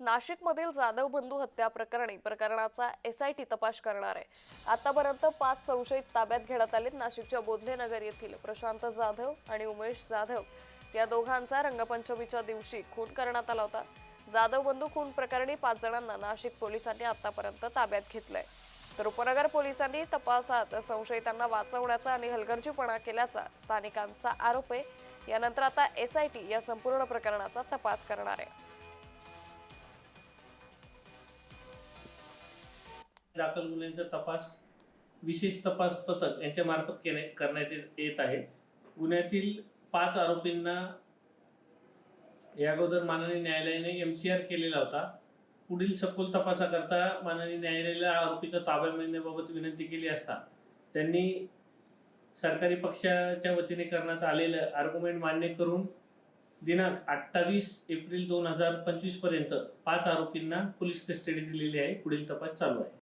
नाशिकमधील जाधव बंधू हत्या प्रकरणी प्रकरणाचा एसआयटी तपास करणार. आहे आतापर्यंत पाच संशयित ताब्यात घेण्यात आले नाशिकच्या बोधनेनगर येथील प्रशांत जाधव आणि उमेश जाधव. या दोघांचा रंगपंचमीच्या दिवशी खून करण्यात आला होता. जाधव बंधू खून प्रकरणी पाच जणांना नाशिक पोलिसांनी आतापर्यंत ताब्यात घेतलंय. तर उपनगर पोलिसांनी तपासात संशयितांना वाचवण्याचा आणि हलगर्जीपणा केल्याचा स्थानिकांचा आरोप आहे. यानंतर आता एसआयटी या संपूर्ण प्रकरणाचा तपास करणार. आहे दाखल गुन्ह्यांचा तपास विशेष तपास पथक यांच्या मार्फत केले करण्यात येत- आहे. गुन्ह्यातील पाच आरोपींना या अगोदर माननीय न्यायालयाने एम सी आर केलेला होता. पुढील सखोल तपासाकरता माननीय न्यायालयाला आरोपीचा ताब्या मिळण्याबाबत विनंती केली असता त्यांनी सरकारी पक्षाच्या वतीने करण्यात आलेलं आर्ग्युमेंट मान्य करून दिनांक अठ्ठावीस एप्रिल दोन हजार पंचवीसपर्यंत पाच आरोपींना पोलीस कस्टडी दिलेली आहे. पुढील तपास चालू आहे.